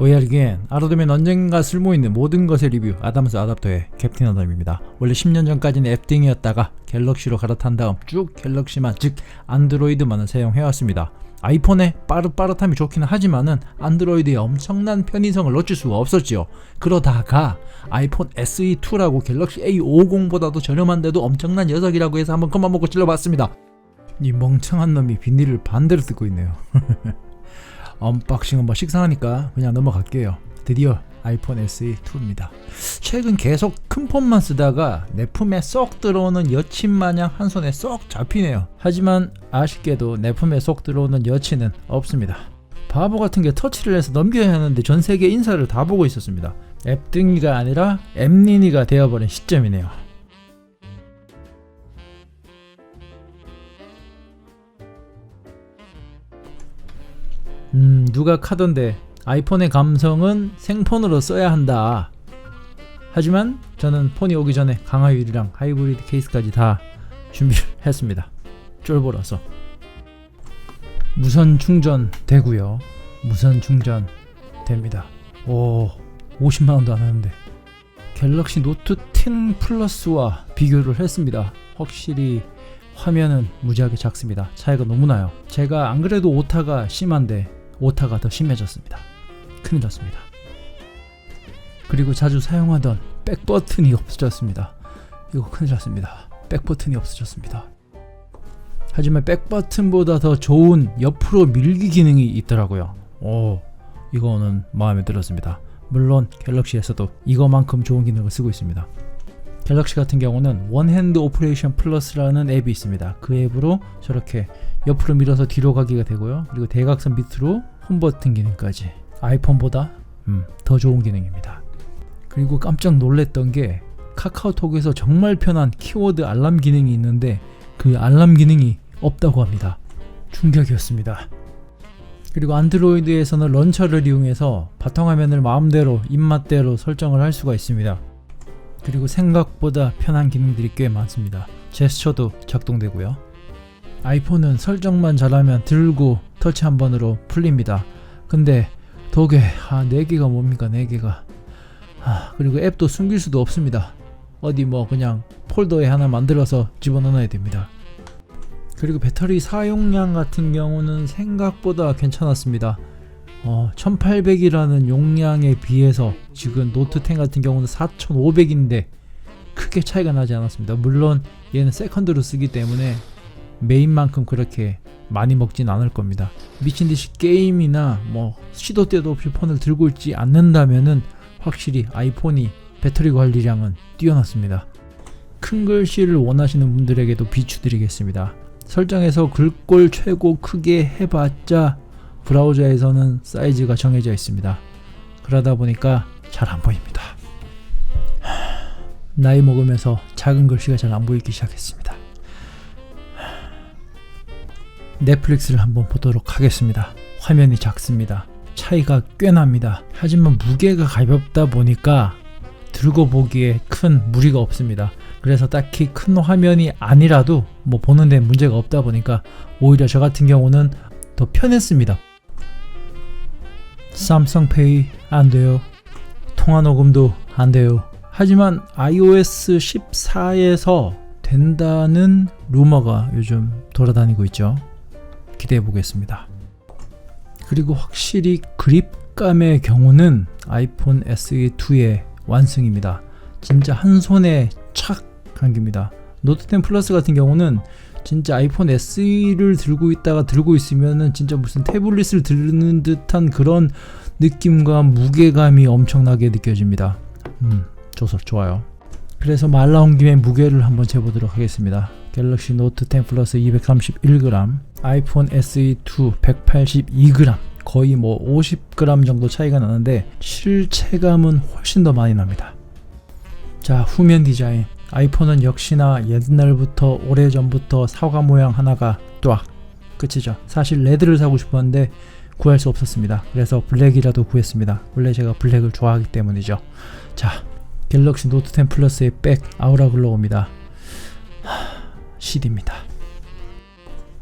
오야리겐 아르도면 언젠가 쓸모있는 모든 것의 리뷰 아담스 아답터의 캡틴 아담입니다. 원래 10년 전까지는 앱등이었다가 갤럭시로 갈아탄 다음 쭉 갤럭시만 즉 안드로이드만을 사용해왔습니다. 아이폰의 빠릇빠릇함이 좋기는 하지만은 안드로이드의 엄청난 편의성을 놓칠 수가 없었지요. 그러다가 아이폰 SE2라고 갤럭시 A50보다도 저렴한데도 엄청난 녀석이라고 해서 한번 그만 먹고 찔러봤습니다. 이 멍청한 놈이 비닐을 반대로 뜯고 있네요. 언박싱은 뭐 식상하니까 그냥 넘어갈게요. 드디어 아이폰 SE 2입니다. 최근 계속 큰 폰만 쓰다가 내 품에 쏙 들어오는 여친 마냥 한 손에 쏙 잡히네요. 하지만 아쉽게도 내 품에 쏙 들어오는 여친은 없습니다. 바보 같은 게 터치를 해서 넘겨야 하는데 전 세계 인사를 다 보고 있었습니다. 앱등이가 아니라 앱니니가 되어버린 시점이네요. 음, 누가 카던데 아이폰의 감성은 생폰으로 써야 한다. 하지만 저는 폰이 오기 전에 강화율이랑 하이브리드 케이스까지 다 준비를 했습니다. 쫄보라서. 무선 충전 되고요. 무선 충전 됩니다. 오, 50만 원도 안 하는데. 갤럭시 노트 10 플러스와 비교를 했습니다. 확실히 화면은 무지하게 작습니다. 차이가 너무 나요. 제가 안 그래도 오타가 심한데 오타가 더 심해졌습니다. 큰일 났습니다. 그리고 자주 사용하던 백 버튼이 없어졌습니다. 이거 큰일 났습니다. 백 버튼이 없어졌습니다. 하지만 백 버튼보다 더 좋은 옆으로 밀기 기능이 있더라고요. 오, 이거는 마음에 들었습니다. 물론 갤럭시에서도 이거만큼 좋은 기능을 쓰고 있습니다. 갤럭시 같은 경우는 원핸드 오퍼레이션 플러스라는 앱이 있습니다. 그 앱으로 저렇게 옆으로 밀어서 뒤로 가기가 되고요. 그리고 대각선 밑으로 홈 버튼 기능까지 아이폰보다 음, 더 좋은 기능입니다. 그리고 깜짝 놀랐던 게 카카오톡에서 정말 편한 키워드 알람 기능이 있는데 그 알람 기능이 없다고 합니다. 충격이었습니다. 그리고 안드로이드에서는 런처를 이용해서 바탕화면을 마음대로 입맛대로 설정을 할 수가 있습니다. 그리고 생각보다 편한 기능들이 꽤 많습니다. 제스처도 작동되고요. 아이폰은 설정만 잘하면 들고 터치 한 번으로 풀립니다. 근데 도개 아 4개가 뭡니까 4개가 아 그리고 앱도 숨길 수도 없습니다. 어디 뭐 그냥 폴더에 하나 만들어서 집어넣어야 됩니다. 그리고 배터리 사용량 같은 경우는 생각보다 괜찮았습니다. 어, 1800이라는 용량에 비해서 지금 노트 10 같은 경우는 4500인데 크게 차이가 나지 않았습니다. 물론 얘는 세컨드로 쓰기 때문에 메인만큼 그렇게 많이 먹진 않을 겁니다. 미친 듯이 게임이나 뭐 시도 때도 없이 폰을 들고 있지 않는다면은 확실히 아이폰이 배터리 관리량은 뛰어났습니다. 큰 글씨를 원하시는 분들에게도 비추드리겠습니다. 설정에서 글꼴 최고 크게 해봤자 브라우저에서는 사이즈가 정해져 있습니다. 그러다 보니까 잘 안 보입니다. 나이 먹으면서 작은 글씨가 잘 안 보이기 시작했습니다. 넷플릭스를 한번 보도록 하겠습니다. 화면이 작습니다. 차이가 꽤 납니다. 하지만 무게가 가볍다 보니까 들고 보기에 큰 무리가 없습니다. 그래서 딱히 큰 화면이 아니라도 뭐 보는 데 문제가 없다 보니까 오히려 저 같은 경우는 더 편했습니다. 삼성페이 안 돼요. 통화 녹음도 안 돼요. 하지만 iOS 14에서 된다는 루머가 요즘 돌아다니고 있죠. 기대해 보겠습니다. 그리고 확실히 그립감의 경우는 아이폰 SE2의 완승입니다. 진짜 한 손에 착 감깁니다. 노트 10 플러스 같은 경우는 진짜 아이폰 SE를 들고 있다가 들고 있으면은 진짜 무슨 태블릿을 들는 듯한 그런 느낌과 무게감이 엄청나게 느껴집니다. 음, 좋소 좋아요. 그래서 말 나온 김에 무게를 한번 재보도록 하겠습니다. 갤럭시 노트 10 플러스 231g, 아이폰 SE2 182g, 거의 뭐 50g 정도 차이가 나는데 실체감은 훨씬 더 많이 납니다. 자, 후면 디자인. 아이폰은 역시나 옛날부터 오래전부터 사과 모양 하나가 뚜악 끝이죠. 사실 레드를 사고 싶었는데 구할 수 없었습니다. 그래서 블랙이라도 구했습니다. 원래 제가 블랙을 좋아하기 때문이죠. 자, 갤럭시 노트 10 플러스의 백 아우라 글로우입니다. CD입니다.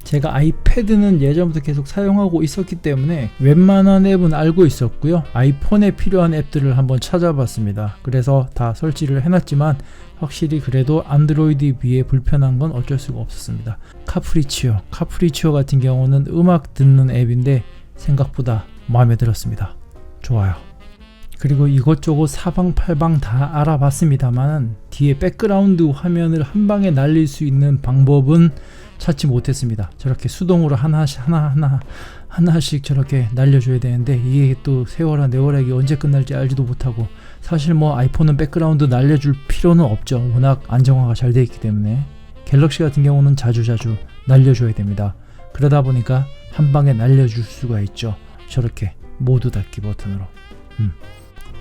제가 아이패드는 예전부터 계속 사용하고 있었기 때문에 웬만한 앱은 알고 있었고요. 아이폰에 필요한 앱들을 한번 찾아봤습니다. 그래서 다 설치를 해놨지만 확실히 그래도 안드로이드 위에 불편한 건 어쩔 수가 없었습니다. 카프리치오, 카프리치오 같은 경우는 음악 듣는 앱인데 생각보다 마음에 들었습니다. 좋아요. 그리고 이것저것 사방팔방 다 알아봤습니다만 뒤에 백그라운드 화면을 한 방에 날릴 수 있는 방법은 찾지 못했습니다. 저렇게 수동으로 하나씩 하나 하나 하나씩 저렇게 날려줘야 되는데 이게 또 세월아 네월아 이게 언제 끝날지 알지도 못하고 사실 뭐 아이폰은 백그라운드 날려줄 필요는 없죠. 워낙 안정화가 잘 돼 있기 때문에 갤럭시 같은 경우는 자주 자주 날려줘야 됩니다. 그러다 보니까 한 방에 날려줄 수가 있죠. 저렇게 모두 닫기 버튼으로. 음.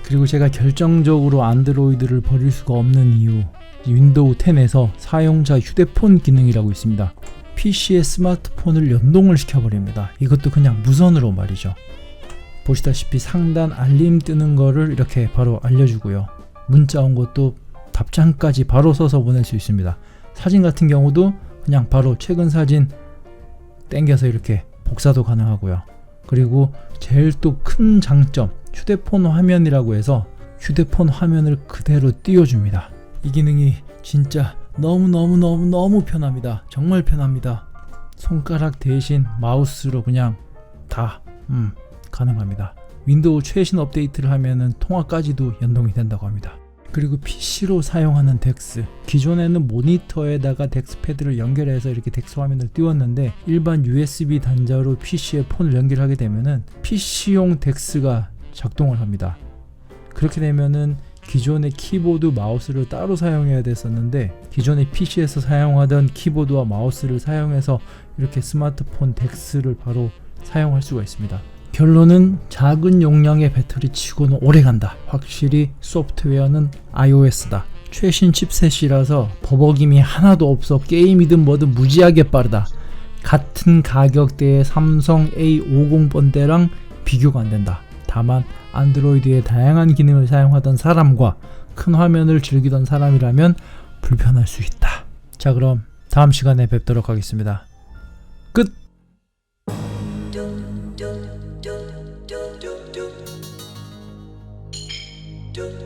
그리고 제가 결정적으로 안드로이드를 버릴 수가 없는 이유 윈도우 10에서 사용자 휴대폰 기능이라고 있습니다. PC에 스마트폰을 연동을 시켜버립니다. 이것도 그냥 무선으로 말이죠. 보시다시피 상단 알림 뜨는 거를 이렇게 바로 알려주고요. 문자 온 것도 답장까지 바로 써서 보낼 수 있습니다. 사진 같은 경우도 그냥 바로 최근 사진 땡겨서 이렇게 복사도 가능하고요. 그리고 제일 또 큰 장점 휴대폰 화면이라고 해서 휴대폰 화면을 그대로 띄워줍니다. 이 기능이 진짜 너무너무너무너무 편합니다. 정말 편합니다. 손가락 대신 마우스로 그냥 다 음, 가능합니다. 윈도우 최신 업데이트를 하면은 통화까지도 연동이 된다고 합니다. 그리고 PC로 사용하는 덱스 기존에는 모니터에다가 덱스 패드를 연결해서 이렇게 덱스 화면을 띄웠는데 일반 USB 단자로 PC에 폰을 연결하게 되면은 PC용 덱스가 작동을 합니다. 그렇게 되면은 기존의 키보드 마우스를 따로 사용해야 됐었는데 기존의 PC에서 사용하던 키보드와 마우스를 사용해서 이렇게 스마트폰 덱스를 바로 사용할 수가 있습니다. 결론은 작은 용량의 배터리 치고는 오래 간다. 확실히 소프트웨어는 iOS다. 최신 칩셋이라서 버벅임이 하나도 없어 게임이든 뭐든 무지하게 빠르다. 같은 가격대의 삼성 A50 번대랑 비교가 안 된다. 다만 안드로이드의 다양한 기능을 사용하던 사람과 큰 화면을 즐기던 사람이라면 불편할 수 있다. 자 그럼 다음 시간에 뵙도록 하겠습니다. 끝! do do